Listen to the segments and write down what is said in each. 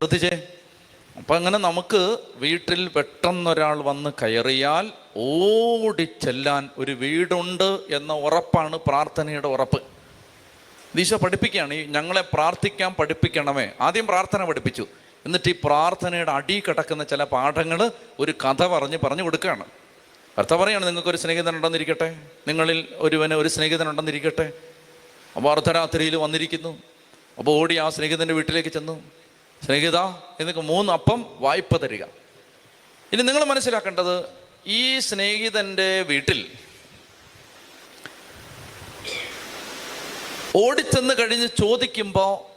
ശ്രദ്ധിച്ചേ. അപ്പം അങ്ങനെ നമുക്ക് വീട്ടിൽ പെട്ടെന്നൊരാൾ വന്ന് കയറിയാൽ ഓടി ചെല്ലാൻ ഒരു വീടുണ്ട് എന്ന ഉറപ്പാണ് പ്രാർത്ഥനയുടെ ഉറപ്പ്. ദീശ പഠിപ്പിക്കുകയാണ് ഈ ഞങ്ങളെ പ്രാർത്ഥിക്കാൻ പഠിപ്പിക്കണമേ. ആദ്യം പ്രാർത്ഥന പഠിപ്പിച്ചു. എന്നിട്ട് ഈ പ്രാർത്ഥനയുടെ അടി കിടക്കുന്ന ചില പാഠങ്ങൾ ഒരു കഥ പറഞ്ഞ് പറഞ്ഞു കൊടുക്കുകയാണ്. അർത്ഥം പറയാണ് നിങ്ങൾക്കൊരു സ്നേഹിതൻ ഉണ്ടെന്നിരിക്കട്ടെ. നിങ്ങളിൽ ഒരുവന് ഒരു സ്നേഹിതൻ ഉണ്ടെന്നിരിക്കട്ടെ. അപ്പോൾ അർദ്ധരാത്രിയിൽ വന്നിരിക്കുന്നു. അപ്പോൾ ഓടി ആ സ്നേഹിതന്റെ വീട്ടിലേക്ക് ചെന്നു. സ്നേഹിത എന്നൊക്കെ മൂന്ന് അപ്പം വായ്പ തരിക. ഇനി നിങ്ങൾ മനസ്സിലാക്കേണ്ടത് ഈ സ്നേഹിതന്റെ വീട്ടിൽ ഓടിച്ചെന്ന് കഴിഞ്ഞ് ചോദിക്കുമ്പോൾ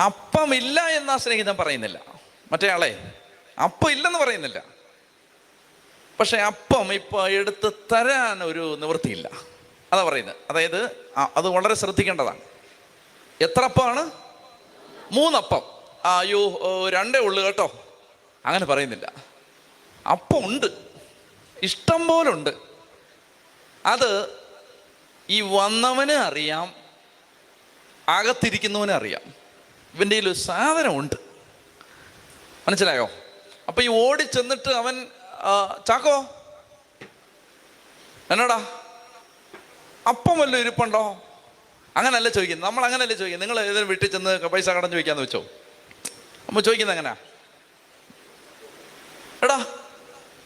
അപ്പമില്ല എന്ന് സ്നേഹിതൻ പറയുന്നില്ല. മറ്റേ ആളെ അപ്പം ഇല്ലെന്ന് പറയുന്നില്ല. പക്ഷെ അപ്പം ഇപ്പോൾ എടുത്ത് തരാൻ ഒരു നിവൃത്തിയില്ല. അതാ പറയുന്നത്. അതായത് അത് വളരെ ശ്രദ്ധിക്കേണ്ടതാണ്. എത്ര അപ്പമാണ്? മൂന്നപ്പം. അയ്യോ രണ്ടേ ഉള്ളു കേട്ടോ. അങ്ങനെ പറയുന്നില്ല. അപ്പം ഉണ്ട്. ഇഷ്ടം പോലെ ഉണ്ട്. അത് ഈ വന്നവന് അറിയാം അകത്തിരിക്കുന്നവനെ അറിയാം. ഇവന്റെ ഒരു സാധനമുണ്ട്. മനസ്സിലായോ? അപ്പൊ ഈ ഓടി ചെന്നിട്ട് അവൻ ചാക്കോ? എന്നടാ? അപ്പം വല്ല ഇരിപ്പുണ്ടോ? അങ്ങനല്ല ചോദിക്കുന്നത്? നമ്മൾ അങ്ങനല്ല ചോദിക്കുന്നത്? നിങ്ങൾ ഏതെങ്കിലും വീട്ടിൽ ചെന്ന് പൈസ കടം ചോദിക്കാന്ന് വെച്ചോ? നമ്മൾ ചോദിക്കുന്നത് എങ്ങനെയാ? എടാ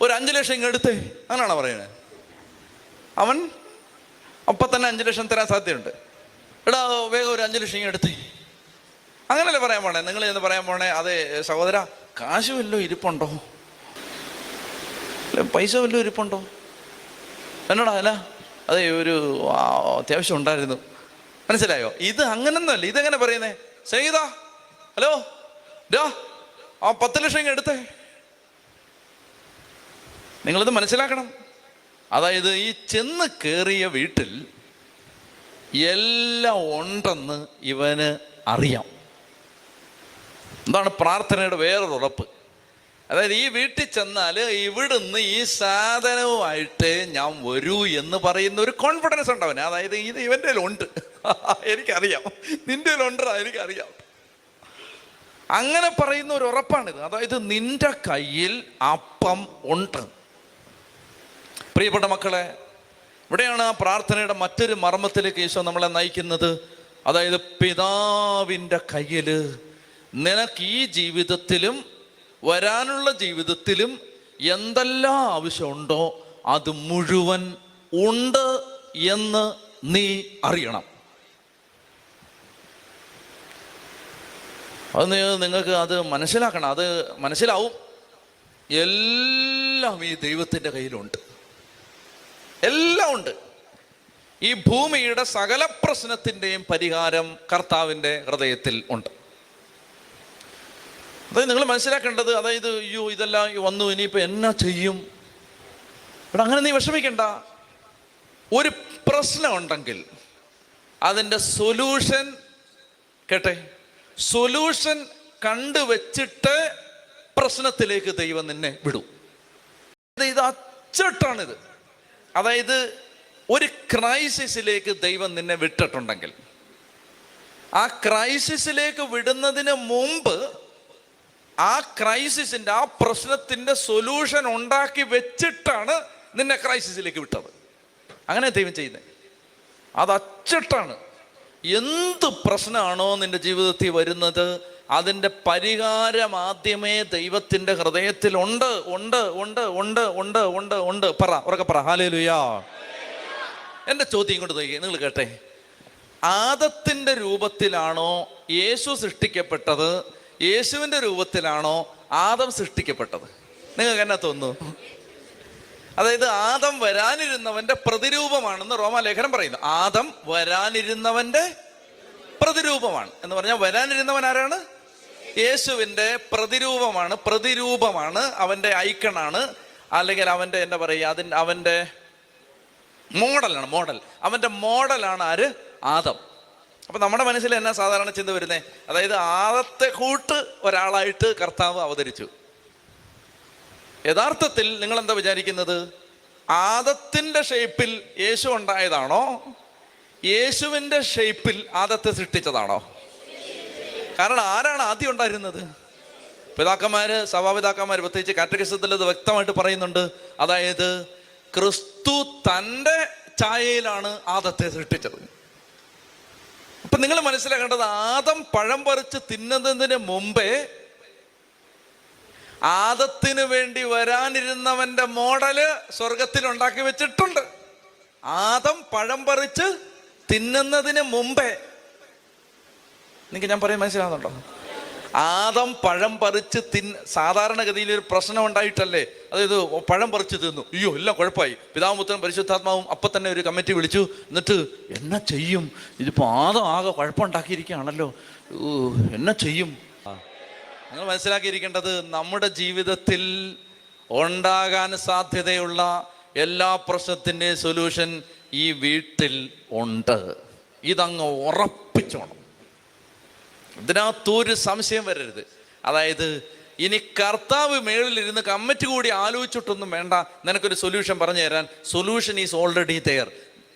ഒരു അഞ്ച് ലക്ഷം ഇങ്ങ് എടുത്തേ. അങ്ങനെയാണോ പറയുന്നത്? അവൻ അപ്പം തന്നെ അഞ്ച് ലക്ഷം തരാൻ സാധ്യതയുണ്ട്. എടാ വേഗം ഒരു അഞ്ച് ലക്ഷം ഇങ്ങ് എടുത്തേ. അങ്ങനല്ലേ പറയാൻ പോണേ? നിങ്ങൾ എന്ന് പറയാൻ പോണേ അതെ സഹോദര കാശ് വല്ലതും ഇരിപ്പുണ്ടോ? പൈസ വല്ലതും ഇരിപ്പുണ്ടോ? എന്നോടാ അല്ല അതെ ഒരു അത്യാവശ്യം ഉണ്ടായിരുന്നു. മനസ്സിലായോ? ഇത് അങ്ങനൊന്നുമല്ല. ഇതെങ്ങനെ പറയുന്നേ? സെയ്ത ഹലോ ഡോ ആ പത്ത് ലക്ഷം എടുത്തേ. നിങ്ങളിത് മനസ്സിലാക്കണം. അതായത് ഈ ചെന്ന് കയറിയ വീട്ടിൽ എല്ലാം ഉണ്ടെന്ന് ഇവന് അറിയാം. എന്താണ് പ്രാർത്ഥനയുടെ വേറൊരു ഉറപ്പ്. അതായത് ഈ വീട്ടിൽ ചെന്നാൽ ഇവിടുന്ന് ഈ സാധനവുമായിട്ട് ഞാൻ വരൂ എന്ന് പറയുന്ന ഒരു കോൺഫിഡൻസ് ഉണ്ട് അതായത് ഇത് ഇവന്റെ ഉണ്ട് എനിക്കറിയാം. നിന്റെ ഉണ്ടോ എനിക്കറിയാം. അങ്ങനെ പറയുന്ന ഒരു ഉറപ്പാണിത്. അതായത് നിന്റെ കയ്യിൽ അപ്പം ഉണ്ട്. പ്രിയപ്പെട്ട മക്കളെ ഇവിടെയാണ് ആ പ്രാർത്ഥനയുടെ മറ്റൊരു മർമ്മത്തിലേക്ക് ഈശോ നമ്മളെ നയിക്കുന്നത്. അതായത് പിതാവിന്റെ കയ്യിൽ നിനക്ക് ഈ ജീവിതത്തിലും വരാനുള്ള ജീവിതത്തിലും എന്തെല്ലാം ആവശ്യമുണ്ടോ അത് മുഴുവൻ ഉണ്ട് എന്ന് നീ അറിയണം. അത് നിങ്ങൾക്ക് അത് മനസ്സിലാക്കണം. അത് മനസ്സിലാവും. എല്ലാം ഈ ദൈവത്തിന്റെ കയ്യിലുണ്ട്. എല്ലാം ഉണ്ട്. ഈ ഭൂമിയുടെ സകല പ്രശ്നത്തിന്റെയും പരിഹാരം കർത്താവിന്റെ ഹൃദയത്തിൽ ഉണ്ട്. അതായത് നിങ്ങൾ മനസ്സിലാക്കേണ്ടത് അതായത് അയ്യോ ഇതെല്ലാം വന്നു ഇനിയിപ്പോൾ എന്നാ ചെയ്യും? ഇവിടെ അങ്ങനെ നീ വിഷമിക്കണ്ട. ഒരു പ്രശ്നമുണ്ടെങ്കിൽ അതിന്റെ സൊല്യൂഷൻ കേട്ടെ? സൊല്യൂഷൻ കണ്ടുവച്ചിട്ട് പ്രശ്നത്തിലേക്ക് ദൈവം നിന്നെ വിടും. ഇത് അച്ചട്ടാണിത്. അതായത് ഒരു ക്രൈസിസിലേക്ക് ദൈവം നിന്നെ വിട്ടിട്ടുണ്ടെങ്കിൽ. ആ ക്രൈസിസിലേക്ക് വിടുന്നതിന് മുമ്പ് ആ ക്രൈസിസിന്റെ ആ പ്രശ്നത്തിന്റെ സൊല്യൂഷൻ ഉണ്ടാക്കി വെച്ചിട്ടാണ് നിന്നെ ക്രൈസിസിലേക്ക് വിട്ടത്. അങ്ങനെ ദൈവം ചെയ്യുന്നത്. അത് അച്ചട്ടാണ്. എന്ത് പ്രശ്നമാണോ നിന്റെ ജീവിതത്തിൽ വരുന്നത്? അതിന്റെ പരിഹാരം ആദ്യമേ ദൈവത്തിന്റെ ഹൃദയത്തിൽ ഉണ്ട് ഉണ്ട് ഉണ്ട് ഉണ്ട് ഉണ്ട് ഉണ്ട് ഉണ്ട്. പറ ഉറക്കെ പറ. ഹാലേലുയാ എന്റെ ചോദ്യം കൊണ്ട് നോക്കി നിങ്ങൾ കേട്ടെ. ആദത്തിന്റെ രൂപത്തിലാണോ യേശു സൃഷ്ടിക്കപ്പെട്ടത്? യേശുവിന്റെ രൂപത്തിലാണോ ആദം സൃഷ്ടിക്കപ്പെട്ടത്? നിങ്ങൾക്ക് എന്നാ തോന്നുന്നു? അതായത് ആദം വരാനിരുന്നവന്റെ പ്രതിരൂപമാണെന്ന് റോമാലേഖനം പറയുന്നു. ആദം വരാനിരുന്നവന്റെ പ്രതിരൂപമാണ്. എന്ന് പറഞ്ഞാൽ വരാനിരുന്നവൻ ആരാണ്? യേശുവിന്റെ പ്രതിരൂപമാണ്. പ്രതിരൂപമാണ്. അവന്റെ ഐക്കണാണ് അല്ലെങ്കിൽ അവന്റെ എന്താ പറയുക അതിന്റെ അവന്റെ മോഡലാണ് മോഡൽ. അവന്റെ മോഡലാണ് ആര്? ആദം. അപ്പൊ നമ്മുടെ മനസ്സിൽ എന്നാ സാധാരണ ചിന്ത വരുന്നത് അതായത് ആദത്തെ കൂട്ട് ഒരാളായിട്ട് കർത്താവ് അവതരിച്ചു. യഥാർത്ഥത്തിൽ നിങ്ങൾ എന്താ വിചാരിക്കുന്നത് ആദത്തിന്റെ ഷേപ്പിൽ യേശു ഉണ്ടായതാണോ? യേശുവിന്റെ ഷേപ്പിൽ ആദത്തെ സൃഷ്ടിച്ചതാണോ? കാരണം ആരാണ് ആദ്യം ഉണ്ടായിരുന്നത്? പിതാക്കന്മാര് സഭാപിതാക്കന്മാർ പ്രത്യേകിച്ച് കാറ്റഗസത്തിൽ ഇത് വ്യക്തമായിട്ട് പറയുന്നുണ്ട്. അതായത് ക്രിസ്തു തന്റെ ഛായയിലാണ് ആദത്തെ സൃഷ്ടിച്ചത്. അപ്പൊ നിങ്ങൾ മനസ്സിലാക്കേണ്ടത് ആദം പഴം പറിച്ച് തിന്നുന്നതിന് മുമ്പേ ആദത്തിന് വേണ്ടി വരാനിരുന്നവന്റെ മോഡൽ സ്വർഗത്തിൽ ഉണ്ടാക്കി വെച്ചിട്ടുണ്ട്. ആദം പഴം പറിച്ച് തിന്നുന്നതിന് മുമ്പേ. നിങ്ങൾക്ക് ഞാൻ പറയാൻ മനസ്സിലാകുന്നുണ്ടോ ആദം പഴം പറിച്ച് തിൻ സാധാരണഗതിയിൽ ഒരു പ്രശ്നം ഉണ്ടായിട്ടല്ലേ? അതായത് പഴം പറിച്ച് തിന്നു. അയ്യോ എല്ലാം കുഴപ്പമായി. പിതാമുത്തനും പരിശുദ്ധാത്മാവും അപ്പം തന്നെ ഒരു കമ്മിറ്റി വിളിച്ചു. എന്നിട്ട് എന്നാ ചെയ്യും? ഇതിപ്പോൾ ആദം ആകെ കുഴപ്പമുണ്ടാക്കിയിരിക്കുകയാണല്ലോ. എന്നാ ചെയ്യും? നിങ്ങൾ മനസ്സിലാക്കിയിരിക്കേണ്ടത് നമ്മുടെ ജീവിതത്തിൽ ഉണ്ടാകാൻ സാധ്യതയുള്ള എല്ലാ പ്രശ്നത്തിന്റെയും സൊല്യൂഷൻ ഈ വീട്ടിൽ ഉണ്ട്. ഇതങ്ങ് ഉറപ്പിച്ചോണം ഇതിനകത്തൊരു സംശയം വരരുത്. അതായത് ഇനി കർത്താവ് മേളിലിരുന്ന് കമ്മിറ്റി കൂടി ആലോചിച്ചിട്ടൊന്നും വേണ്ട. നിനക്കൊരു സൊല്യൂഷൻ പറഞ്ഞു തരാൻ. സൊല്യൂഷൻ ഈസ് ഓൾറെഡി തെയർ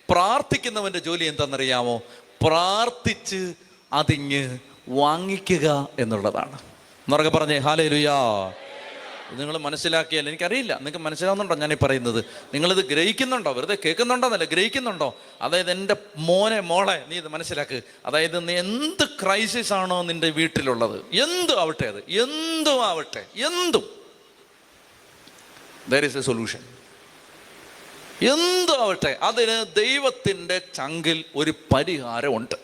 പ്രാർത്ഥിക്കുന്നവന്റെ ജോലി എന്താണെന്നറിയാമോ? പ്രാർത്ഥിച്ച് അതിങ്ങ് വാങ്ങിക്കുക എന്നുള്ളതാണ്. എന്നൊക്കെ പറഞ്ഞേ ഹാലേ ലുയാ നിങ്ങൾ മനസ്സിലാക്കിയാൽ എനിക്കറിയില്ല. നിങ്ങൾക്ക് മനസ്സിലാവുന്നുണ്ടോ ഞാനീ പറയുന്നത്? നിങ്ങളിത് ഗ്രഹിക്കുന്നുണ്ടോ? വെറുതെ കേൾക്കുന്നുണ്ടോന്നല്ല ഗ്രഹിക്കുന്നുണ്ടോ? അതായത് എന്റെ മോനെ മോളെ നീ ഇത് മനസ്സിലാക്ക്. അതായത് നീ എന്ത് ക്രൈസിസ് ആണോ നിന്റെ വീട്ടിലുള്ളത്? എന്തും ആവട്ടെ അത്. എന്തും ആവട്ടെ. എന്തും. ദർ ഇസ് എ സൊല്യൂഷൻ എന്തും ആവട്ടെ. അതിന് ദൈവത്തിന്റെ ചങ്കിൽ ഒരു പരിഹാരമുണ്ട്.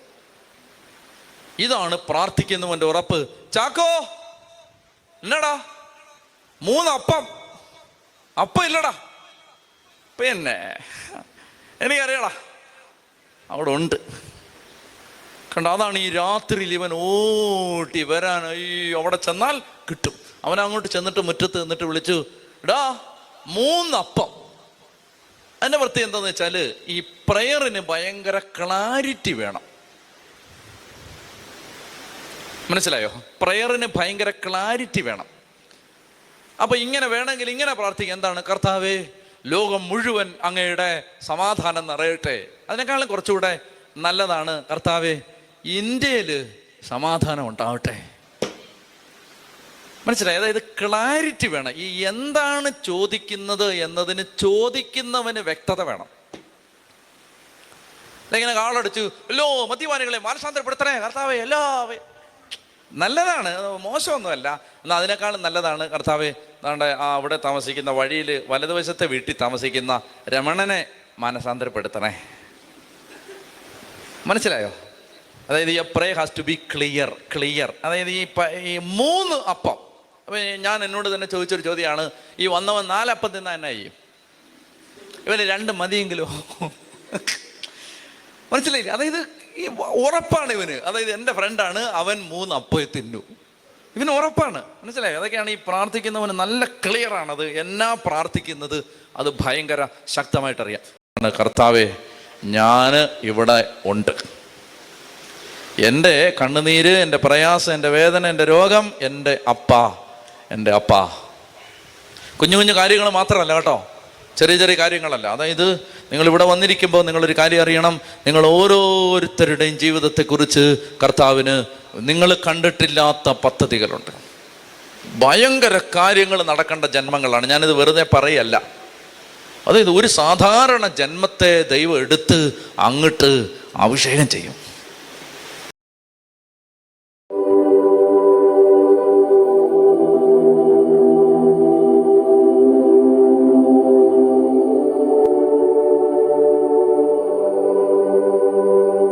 ഇതാണ് പ്രാർത്ഥിക്കുന്നവന്റെ ഉറപ്പ്. ചാക്കോ! എന്നടാ മൂന്ന് അപ്പം അപ്പം ഇല്ലടാ പിന്നെ എനിക്കറിയടാ അവിടെ ഉണ്ട്. കണ്ട? അതാണ് ഈ രാത്രിയിൽ ഇവൻ ഓട്ടി വരാൻ. അയ്യോ അവിടെ ചെന്നാൽ കിട്ടും. അവൻ അങ്ങോട്ട് ചെന്നിട്ട് മുറ്റത്ത് നിന്നിട്ട് വിളിച്ചു എടാ മൂന്നപ്പം അതിന്റെ വൃത്തി എന്താന്ന് വെച്ചാൽ ഈ പ്രയറിന് ഭയങ്കര ക്ലാരിറ്റി വേണം. മനസ്സിലായോ? പ്രയറിന് ഭയങ്കര ക്ലാരിറ്റി വേണം. അപ്പൊ ഇങ്ങനെ വേണമെങ്കിൽ ഇങ്ങനെ പ്രാർത്ഥിക്കുക. എന്താണ്? കർത്താവേ ലോകം മുഴുവൻ അങ്ങയുടെ സമാധാനം നിറയട്ടെ. അതിനേക്കാളും കുറച്ചുകൂടെ നല്ലതാണ് കർത്താവേ ഇന്ത്യയിൽ സമാധാനം ഉണ്ടാവട്ടെ. മനസ്സിലായി? അതായത് ക്ലാരിറ്റി വേണം. ഈ എന്താണ് ചോദിക്കുന്നത് എന്നതിന് ചോദിക്കുന്നവന് വ്യക്തത വേണം. ഇങ്ങനെ കാളടിച്ചു എല്ലോ മദ്യപാനികളെ മാനസാന്തരപ്പെടുത്തണേ കർത്താവേ എല്ലാവേ. നല്ലതാണ്. മോശമൊന്നുമല്ല. എന്നാൽ അതിനേക്കാളും നല്ലതാണ് കർത്താവ് നമ്മുടെ ആ അവിടെ താമസിക്കുന്ന വഴിയിൽ വലതുവശത്തെ വീട്ടിൽ താമസിക്കുന്ന രമണനെ മാനസാന്തരപ്പെടുത്തണേ. മനസ്സിലായോ? അതായത് ഈ pray has to be clear clear അതായത് ഈ ഈ മൂന്ന് അപ്പം. അപ്പം ഞാൻ എന്നോട് തന്നെ ചോദിച്ചൊരു ചോദ്യമാണ് ഈ വന്നവൻ നാലപ്പം തിന്നാൻ എന്നാ ചെയ്യും? ഇവന് രണ്ട് മതിയെങ്കിലോ? മനസ്സിലായില്ലേ? അതായത് ഈ ഉറപ്പാണ് ഇവന്. അതായത് എന്റെ ഫ്രണ്ടാണ് അവൻ മൂന്ന് അപ്പയെ തിന്നു. ഇവന് ഉറപ്പാണ്. മനസ്സിലായി? അതൊക്കെയാണ് ഈ പ്രാർത്ഥിക്കുന്നവന് നല്ല ക്ലിയർ ആണത്. എന്നാ പ്രാർത്ഥിക്കുന്നത്? അത് ഭയങ്കര ശക്തമായിട്ടറിയാം. കർത്താവേ ഞാൻ ഇവിടെ ഉണ്ട്. എന്റെ കണ്ണുനീര് എന്റെ പ്രയാസം എന്റെ വേദന എന്റെ രോഗം എന്റെ അപ്പ എന്റെ അപ്പ. കുഞ്ഞു കുഞ്ഞു കാര്യങ്ങൾ മാത്രമല്ല കേട്ടോ. ചെറിയ ചെറിയ കാര്യങ്ങളല്ല. അതായത് നിങ്ങൾ ഇവിടെ വന്നിരിക്കുമ്പോൾ നിങ്ങളൊരു കാര്യം അറിയണം. നിങ്ങൾ ഓരോരുത്തരുടെയും ജീവിതത്തെക്കുറിച്ച് കർത്താവിന് നിങ്ങൾ കണ്ടിട്ടില്ലാത്ത പദ്ധതികളുണ്ട്. ഭയങ്കര കാര്യങ്ങൾ നടക്കേണ്ട ജന്മങ്ങളാണ്. ഞാനിത് വെറുതെ പറയല്ല. അതായത് ഒരു സാധാരണ ജന്മത്തെ ദൈവം എടുത്ത് അങ്ങോട്ട് അഭിഷേകം ചെയ്യും.